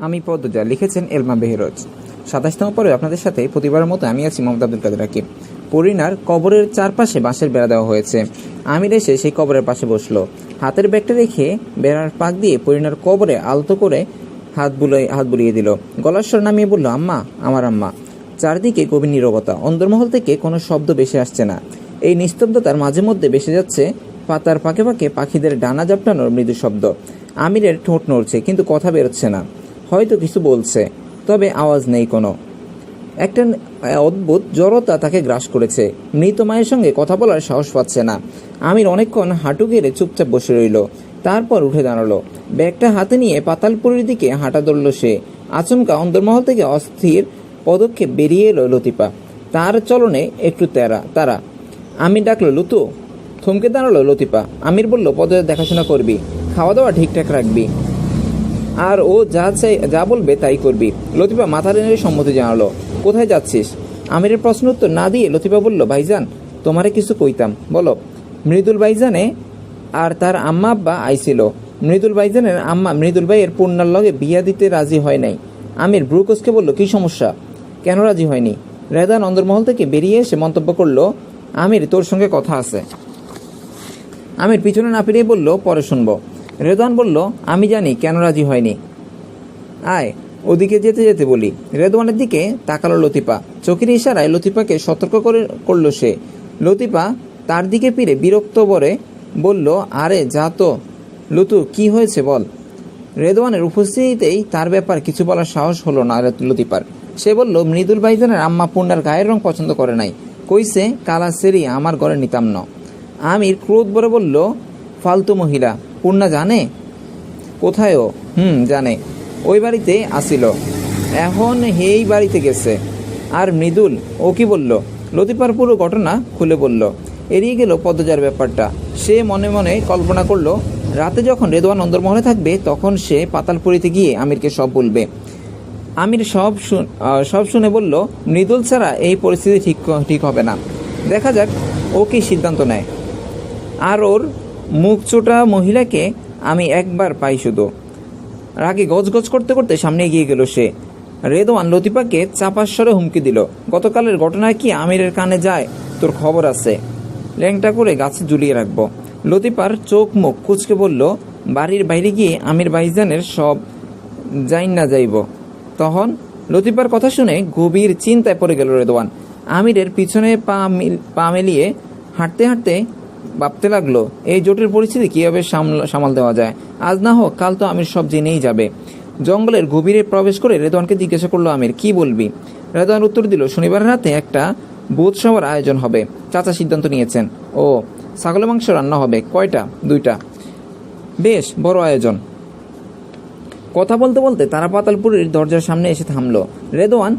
আমি পদ্মজা লিখেছেন এলমা বেহরোজ। সাতাশতম পরে আপনাদের সাথে প্রতিবারের মতো আমি আছি মোহাম্মদ আব্দুল কাদের রাকিব। পরিনার কবরের চারপাশে বাঁশের বেড়া দেওয়া হয়েছে। আমির এসে সেই কবরের পাশে বসল। হাতের ব্যাগটা রেখে বেড়ার পাক দিয়ে পরিনার কবরে আলতো করে হাত বুলিয়ে হাত বুলিয়ে দিল। গলার স্বর নামিয়ে বলল, আম্মা, আমার আম্মা। চারদিকে গভীর নীরবতা। অন্দরমহল থেকে কোনো শব্দ বেশি আসছে না। এই নিস্তব্ধতার মাঝে মধ্যে বেসে যাচ্ছে পাতার পাকে পাকে পাখিদের ডানা জাপটানোর মৃদু শব্দ। আমিরের ঠোঁট নড়ছে, কিন্তু কথা বেরোচ্ছে না। হয়তো কিছু বলছে, তবে আওয়াজ নেই কোনো। একটা অদ্ভুত জড়তা তাকে গ্রাস করেছে। মৃত মায়ের সঙ্গে কথা বলার সাহস পাচ্ছে না। আমির অনেকক্ষণ হাঁটু গেড়ে চুপচাপ বসে রইল। তারপর উঠে দাঁড়াল। ব্যাগটা হাতে নিয়ে পাতালপুরীর দিকে হাঁটা ধরল সে। আচমকা অন্দরমহল থেকে অস্থির পদক্ষেপ বেরিয়ে এলো লতিপা তার চলনে একটু তেরা, তারা। আমি ডাকলো, লুতু। থমকে দাঁড়াল লতিপা আমির বলল, পদে দেখাশোনা করবি। খাওয়া দাওয়া ঠিকঠাক রাখবি। আর ও যা চাই, যা বলবে তাই করবি। লতিফা মাথা টেনে সম্মতি জানালো। কোথায় যাচ্ছিস? আমিরের প্রশ্ন উত্তর না দিয়ে লতিফা বলল, ভাইজান, তোমারে কিছু কইতাম। বলো, মৃদুল ভাইজানে আর তার আম্মা আব্বা আইছিল। মৃদুল ভাইজানের আম্মা মৃদুল ভাইয়ের পূর্ণার লগে বিয়া দিতে রাজি হয় নাই। আমির ব্রুকোসকে বলল, কি সমস্যা? কেন রাজি হয়নি? রেদান অন্দরমহল থেকে বেরিয়ে এসে মন্তব্য করল, আমির, তোর সঙ্গে কথা আছে। আমির পিছনে না ফিরিয়ে বলল, পরে শুনব। রেদওয়ান বলল, আমি জানি, কেন রাজি হয়নি। আয়, ওদিকে যেতে যেতে বলি। রেদওয়ানের দিকে তাকালো লতিফা। চোখের ইশারায় লতিপাকে সতর্ক করে, করল সে। লতিফা তার দিকে ফিরে বিরক্ত বরে বলল, আরে, যা তো। লতু, কি হয়েছে বল? রেদওয়ানের উপস্থিতিতেই তার ব্যাপার কিছু বলার সাহস হলো না লতিপার সে বলল, মৃদুল ভাইজানের আম্মা পূর্ণার গায়ের রং পছন্দ করে নাই। কইছে, কালা সেরি আমার ঘরে নিতাম না। আমির ক্রোধ বলে বলল, ফালতু মহিলা পূর্ণা জানে? কোথায় ও হুম, জানে। ওই বাড়িতে আসিল। এখন হেই বাড়িতে গেছে। আর মৃদুল, ও কি বলল? লতিপার পুরো ঘটনা খুলে বলল। এড়িয়ে গেল পদ্মজার ব্যাপারটা। সে মনে মনে কল্পনা করল, রাতে যখন রেদওয়ান অন্দরমহলে থাকবে, তখন সে পাতালপুরিতে গিয়ে আমিরকে সব বলবে। আমির সব সব শুনে বলল, মৃদুল ছাড়া এই পরিস্থিতি ঠিক ঠিক হবে না। দেখা যাক, ও কি সিদ্ধান্ত নেয়। আর ওর মুখ চোটা মহিলাকে আমি একবার পাই শুধু। রাগে গজগজ করতে করতে সামনে এগিয়ে গেল সে। রেদওয়ান লতিফাকে চাপার স্বরে হুমকি দিল, গতকালের ঘটনায় কি আমিরের কানে যায়? তোর খবর আছে। ল্যাংটা করে গাছে ঝুলিয়ে রাখব। লতিফার চোখ মুখ কুচকে বলল, বাড়ির বাইরে গিয়ে আমির ভাইজানের সব যাইন না যাইব। তখন লতিফার কথা শুনে গভীর চিন্তায় পড়ে গেল রেদওয়ান। আমিরের পিছনে পা পা মেলিয়ে হাঁটতে হাঁটতে ভাবতে লাগল এই জটিল পরিস্থিতি কীভাবে সামল- দেওয়া যায়? আজ না হোক কাল তো আমির সব জেনেই যাবে। জঙ্গলের গভীরে প্রবেশ করে রেদওয়ানকে জিজ্ঞাসা করল আমির কি বলবি? রেদওয়ান উত্তর দিল শনিবার রাতে একটা বোধ সভার আয়োজন হবে। চাচা সিদ্ধান্ত নিয়েছেন। ও ছাগলের মাংস রান্না হবে কয়টা? দুইটা। বেশ বড় আয়োজন। কথা বলতে বলতে তারা পাতালপুরের দরজার সামনে এসে থামলো। রেদওয়ান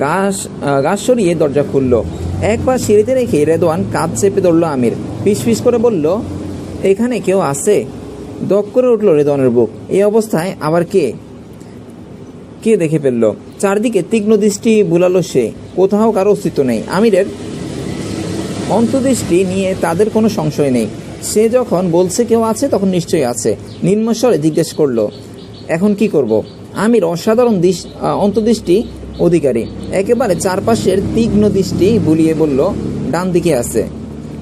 গাছ আহ, গাছ সরিয়ে দরজা খুললো। একবার সিঁড়িতে রেখে রেদওয়ান কাঁধ চেপে ধরলো আমির। পিস পিস করে বলল, এখানে কেউ আছে? দক করে উঠল রেদনের বুক। এই অবস্থায় আবার কে? কে দেখে ফেলল? চারদিকে তীক্ষ্ণ দৃষ্টি বুলালো সে। কোথাও কারও অস্তিত্ব নেই। আমিরের অন্তদৃষ্টি নিয়ে তাদের কোনো সংশয় নেই। সে যখন বলছে কেউ আছে, তখন নিশ্চয়ই আছে। নিম্নস্বরে জিজ্ঞেস করল, এখন কি করব? আমির অসাধারণ অন্তর্দৃষ্টি অধিকারী। একেবারে চারপাশের তীক্ষ্ণ দৃষ্টি বুলিয়ে বলল ডান দিকে আছে।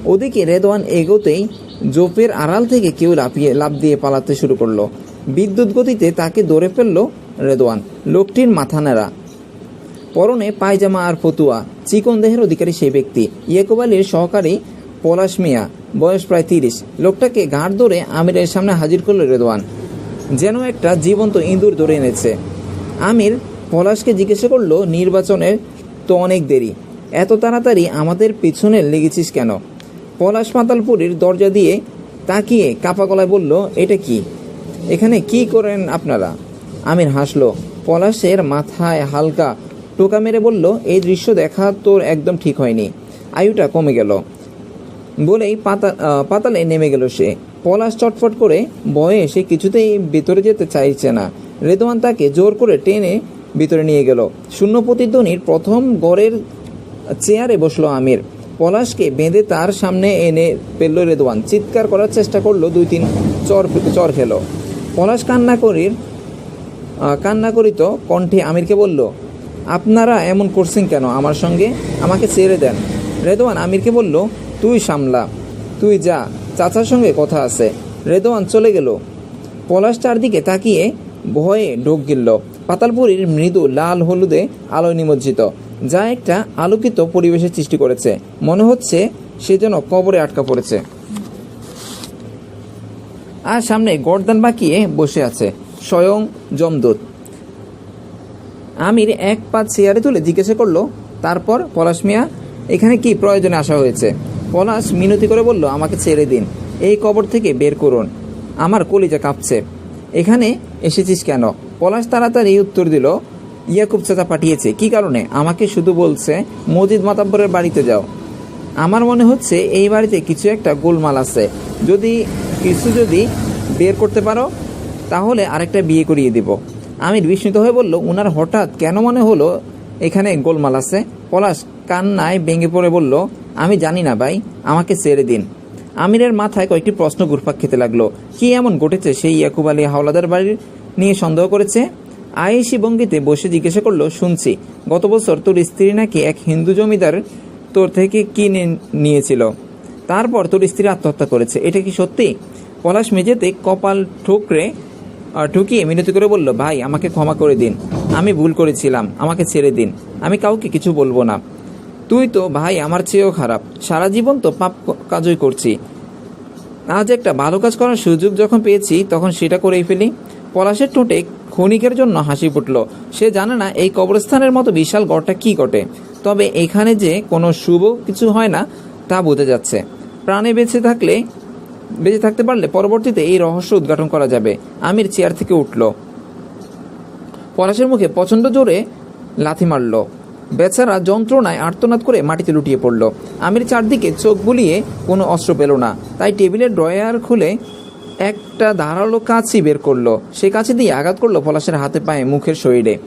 ওদিকে রেদওয়ান এগোতেই জোপের আড়াল থেকে কেউ লাফিয়ে লাফ দিয়ে পালাতে শুরু করল। বিদ্যুৎ গতিতে তাকে দৌড়ে ফেলল রেদওয়ান, লোকটির মাথা নেড়া পরনে পায়জামা আর ফতুয়া, চিকন দেহের অধিকারী সেই ব্যক্তি। ইয়াকুব আলীর সহকারী পলাশ মিয়া, বয়স প্রায় তিরিশ। লোকটাকে ঘাড় ধরে আমিরের সামনে হাজির করল রেদওয়ান। যেন একটা জীবন্ত ইঁদুর ধরে এনেছে। আমির পলাশকে জিজ্ঞেস করল, নির্বাচনের তো অনেক দেরি। এত তাড়াতাড়ি আমাদের পিছনে লেগেছিস কেন? পলাশ পাতালপুরীর দরজা দিয়ে তাকিয়ে কাপা গলায় বলল, এটা কি? এখানে কি করেন আপনারা? আমির হাসলো। পলাশের মাথায় হালকা টোকা মেরে বলল, এই দৃশ্য দেখা তোর একদম ঠিক হয়নি। আয়ুটা কমে গেল। বলেই পাতা পাতালে নেমে গেল সে। পলাশ চটফট করে বয়ে সে কিছুতেই ভিতরে যেতে চাইছে না। রেদওয়ান তাকে জোর করে টেনে ভিতরে নিয়ে গেল। শূন্য প্রতিধ্বনির প্রথম গড়ের চেয়ারে বসল আমির। পলাশকে বেঁধে তার সামনে এনে ফেলল রেদওয়ান চিৎকার করার চেষ্টা করল দুই তিন চর চর খেলো। পলাশ কান্না করির কান্না করিত কণ্ঠে আমিরকে বলল, আপনারা এমন করছেন কেন আমার সঙ্গে? আমাকে ছেড়ে দেন। রেদওয়ান আমিরকে বলল, তুই সামলা, তুই যা, চাচার সঙ্গে কথা আছে। রেদওয়ান চলে গেল। পলাশ চারদিকে তাকিয়ে ভয়ে ঢোক গিলল। পাতালপুরীর মৃদু লাল হলুদে আলোয় নিমজ্জিত। যা একটা আলোকিত পরিবেশের সৃষ্টি করেছে। মনে হচ্ছে সে যেন কবরে আটকা পড়েছে। আর সামনে গর্দান বাঁকিয়ে বসে আছে, স্বয়ং জমদূত আমির এক পা চেয়ারে তুলে জিজ্ঞাসা করল, তারপর পলাশ মিয়া, এখানে কি প্রয়োজনে আসা হয়েছে? পলাশ মিনতি করে বলল, আমাকে ছেড়ে দিন, এই কবর থেকে বের করুন। আমার কলিজা কাঁপছে। এখানে এসেছিস কেন? পলাশ তাড়াতাড়ি উত্তর দিল ইয়াকুব চাচা পাঠিয়েছে। কি কারণে? আমাকে শুধু বলছে, মজিদ মাতাব্বরের বাড়িতে যাও। আমার মনে হচ্ছে এই বাড়িতে কিছু একটা গোলমাল আছে। যদি, কিছু যদি বের করতে পারো, তাহলে আরেকটা বিয়ে করিয়ে দিব। আমি বিস্মিত হয়ে বলল, উনার হঠাৎ কেন মনে হলো এখানে গোলমাল আছে? পলাশ কান্নায় ভেঙে পড়ে বলল, আমি জানি না ভাই, আমাকে ছেড়ে দিন। আমিরের মাথায় কয়েকটি প্রশ্ন ঘুরপাক খেতে লাগল। কি এমন ঘটেছে সেই ইয়াকুব আলী হাওলাদার বাড়ির নিয়ে সন্দেহ করেছে? আয়েশি ভঙ্গিতে বসে জিজ্ঞাসা করল, শুনছি, গত বছর তোর স্ত্রী নাকি এক হিন্দু জমিদার তোর থেকে কিনে নিয়েছিল। তারপর তোর স্ত্রী আত্মহত্যা করেছে, এটা কি সত্যি? পলাশ মেঝেতে কপাল ঠুকরে ঠুকিয়ে মিনতি করে বলল, ভাই, আমাকে ক্ষমা করে দিন। আমি ভুল করেছিলাম, আমাকে ছেড়ে দিন। আমি কাউকে কিছু বলব না। তুই তো, ভাই, আমার চেয়েও খারাপ। সারা জীবন তো পাপ কাজই করছি। আজ একটা ভালো কাজ করার সুযোগ যখন পেয়েছি, তখন সেটা করেই ফেলি। পলাশের ঠোঁটে ক্ষণিকের জন্য হাসি ফুটল। সে জানে না এই কবরস্থানের মতো বিশাল গড়টা কি ঘটে। তবে এখানে যে কোনো শুভ কিছু হয় না, তা বোঝা যাচ্ছে। প্রাণে বেঁচে থাকলে, বেঁচে থাকতে পারলে পরবর্তীতে এই রহস্য উদ্ঘাটন করা যাবে। আমির চেয়ার থেকে উঠল। পলাশের মুখে প্রচণ্ড জোরে লাথি মারল। বেচারা যন্ত্রণায় আর্তনাদ করে মাটিতে লুটিয়ে পড়ল। আমির চারদিকে চোখ বুলিয়ে কোনো অস্ত্র পেল না। তাই টেবিলের ড্রয়ার খুলে একটা ধারালো কাঁচি বের করল। সে কাঁচি দিয়ে আঘাত করল পলাশের হাতে পায়ে মুখের শরীরে।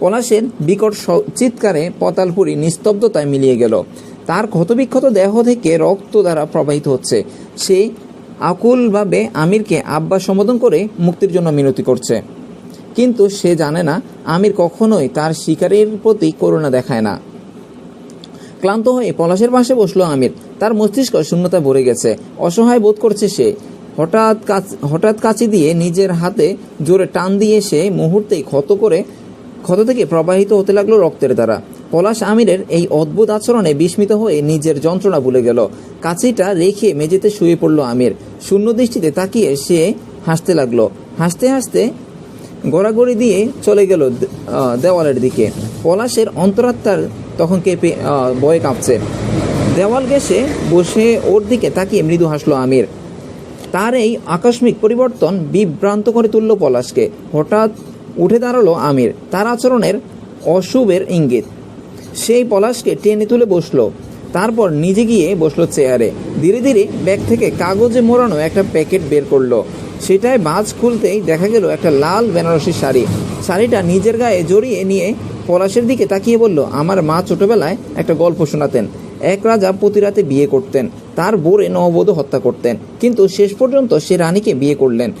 পলাশের বিকট চিৎকারে পতালপুরি নিস্তব্ধতায় মিলিয়ে গেল। তার ক্ষতবিক্ষত দেহ থেকে রক্ত দ্বারা প্রবাহিত হচ্ছে। সে আকুলভাবে আমিরকে আব্বা সম্বোধন করে মুক্তির জন্য মিনতি করছে। কিন্তু সে জানে না, আমির কখনোই তার শিকারের প্রতি করুণা দেখায় না। ক্লান্ত হয়ে পলাশের পাশে বসল আমির। তার মস্তিষ্ক শূন্যতা ভরে গেছে। অসহায় বোধ করছে সে। হঠাৎ হঠাৎ কাচি দিয়ে নিজের হাতে জোরে টান দিয়ে সে মুহূর্তেই ক্ষত করে ক্ষত থেকে প্রবাহিত হতে লাগল রক্তের দ্বারা। পলাশ আমিরের এই অদ্ভুত আচরণে বিস্মিত হয়ে নিজের যন্ত্রণা ভুলে গেল। কাঁচিটা রেখে মেঝেতে শুয়ে পড়ল আমির। শূন্য দৃষ্টিতে তাকিয়ে সে হাসতে লাগল। হাসতে হাসতে গড়াগড়ি দিয়ে চলে গেল দেওয়ালের দিকে। পলাশের অন্তরাত্মার তখন কেঁপে ভয়ে কাঁপছে। দেওয়াল গেছে বসে ওর দিকে তাকিয়ে মৃদু হাসলো আমির। তার এই আকস্মিক পরিবর্তন বিভ্রান্ত করে তুলল পলাশকে। হঠাৎ উঠে দাঁড়াল আমির। তার আচরণের অশুভের ইঙ্গিত। সেই পলাশকে টেনে তুলে বসল। তারপর নিজে গিয়ে বসল চেয়ারে। ধীরে ধীরে ব্যাগ থেকে কাগজে মোড়ানো একটা প্যাকেট বের করল। সেটায় বাজ খুলতেই দেখা গেল একটা লাল বেনারসি শাড়ি। শাড়িটা নিজের গায়ে জড়িয়ে নিয়ে পলাশের দিকে তাকিয়ে বলল, আমার মা ছোটবেলায় একটা গল্প শোনাতেন। এক রাজা প্রতি রাতে বিয়ে করতেন। তার বোরে নববধূ হত্যা করতেন। কিন্তু শেষ পর্যন্ত সে রানীকে বিয়ে করলেন।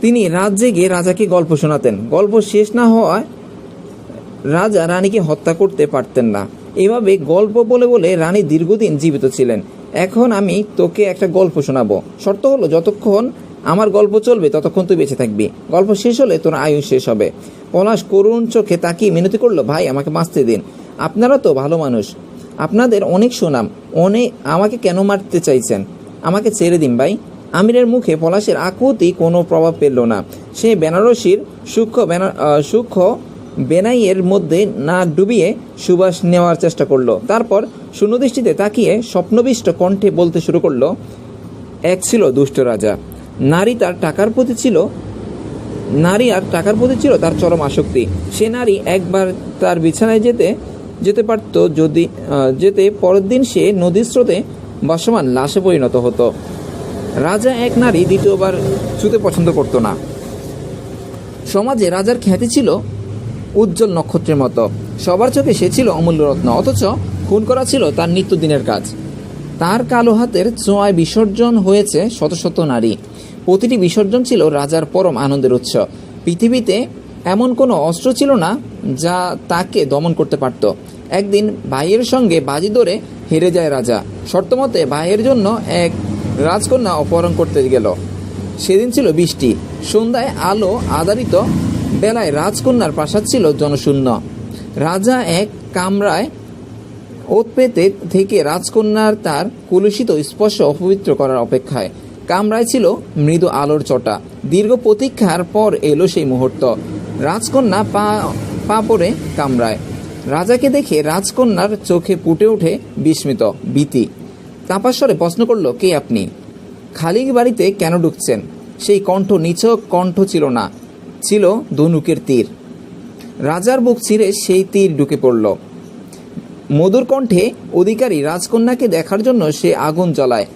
তিনি রাত জেগে রাজাকে গল্প শোনাতেন। গল্প শেষ না হওয়ায় রাজা রানীকে হত্যা করতে পারতেন না। এভাবে গল্প বলে বলে রানী দীর্ঘদিন জীবিত ছিলেন। এখন আমি তোকে একটা গল্প শোনাবো। শর্ত হলো, যতক্ষণ আমার গল্প চলবে, ততক্ষণ তুই বেঁচে থাকবি। গল্প শেষ হলে তোর আয়ু শেষ হবে। পলাশ করুণ চোখে তাকিয়ে মিনতি করল, ভাই, আমাকে বাঁচতে দিন। আপনারা তো ভালো মানুষ। আপনাদের অনেক সুনাম অনেক আমাকে কেন মারতে চাইছেন? আমাকে ছেড়ে দিন ভাই। আমিরের মুখে পলাশের আকুতি কোনো প্রভাব পেল না। সে বেনারসির সূক্ষ্ম সূক্ষ্ম বেনাইয়ের মধ্যে না ডুবিয়ে সুবাস নেওয়ার চেষ্টা করল। তারপর শূন্যদৃষ্টিতে তাকিয়ে স্বপ্নবিষ্ট কণ্ঠে বলতে শুরু করল, এক ছিল দুষ্ট রাজা। নারী তার টাকার প্রতি ছিল, নারী আর টাকার প্রতি ছিল তার চরম আসক্তি। সে নারী একবার তার বিছানায় যেতে যেতে পারত যদি যেতে পরের দিন সে নদীর স্রোতে ভাসমান লাশে পরিণত হতো। রাজা এক নারী দ্বিতীয়বার ছুতে পছন্দ করতো না। সমাজে রাজার খ্যাতি ছিল উজ্জ্বল নক্ষত্রের মতো। সবার চোখে সে ছিল অমূল্য রত্ন, অথচ খুন করা ছিল তার নিত্যদিনের কাজ। তার কালো হাতের ছোঁয়ায় বিসর্জন হয়েছে শত শত নারী। প্রতিটি বিসর্জন ছিল রাজার পরম আনন্দের উৎস। পৃথিবীতে এমন কোনো অস্ত্র ছিল না যা তাকে দমন করতে পারত। একদিন ভাইয়ের সঙ্গে বাজি ধরে হেরে যায় রাজা। শর্তমতে ভাইয়ের জন্য এক রাজকন্যা অপহরণ করতে গেল। সেদিন ছিল বৃষ্টি। সন্ধ্যায় আলো আধারিত বেলায় রাজকন্যার প্রাসাদ ছিল জনশূন্য। রাজা এক কামরায় ওত পেতে থেকে রাজকন্যার তার কলুষিত স্পর্শ অপবিত্র করার অপেক্ষায়। কামরায় ছিল মৃদু আলোর চটা। দীর্ঘ প্রতীক্ষার পর এলো সেই মুহূর্ত। রাজকন্যা পা পা পড়ে কামড়ায়। রাজাকে দেখে রাজকন্যার চোখে ফুটে ওঠে বিস্মিত ভীতি। তাপাস্বরে প্রশ্ন করল, কে আপনি? খালি বাড়িতে কেন ঢুকছেন? সেই কণ্ঠ নিছক কণ্ঠ ছিল না, ছিল ধনুকের তীর। রাজার বুক ছিঁড়ে সেই তীর ঢুকে পড়ল। মধুর কণ্ঠে অধিকারী রাজকন্যাকে দেখার জন্য সে আগুন জ্বলায়।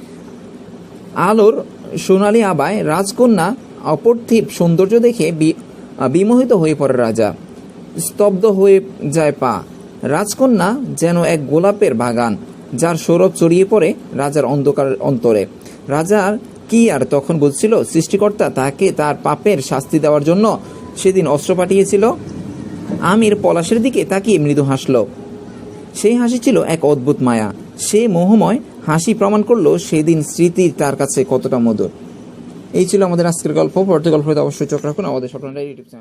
আলোর সোনালি আবায় রাজকন্যা অপার্থিব সৌন্দর্য দেখে বিমোহিত হয়ে পড়ে রাজা। স্তব্ধ হয়ে যায় পা। রাজকন্যা যেন এক গোলাপের বাগান, যার সৌরভ ছড়িয়ে পড়ে রাজার অন্ধকার অন্তরে। রাজার কি আর তখন বুঝছিল? সৃষ্টিকর্তা তাকে তার পাপের শাস্তি দেওয়ার জন্য সেদিন অস্ত্র পাঠিয়েছিল। আমির পলাশের দিকে তাকিয়ে মৃদু হাসল। সেই হাসি ছিল এক অদ্ভুত মায়া। সে মোহময় হাসি প্রমাণ করল সেদিন স্মৃতি তার কাছে কতটা মধুর। এই ছিল আমাদের আজকের গল্প। পরবর্তী গল্প অবশ্যই চোখ রাখুন। আমাদের স্বপ্ন ইউটিউব চ্যানেল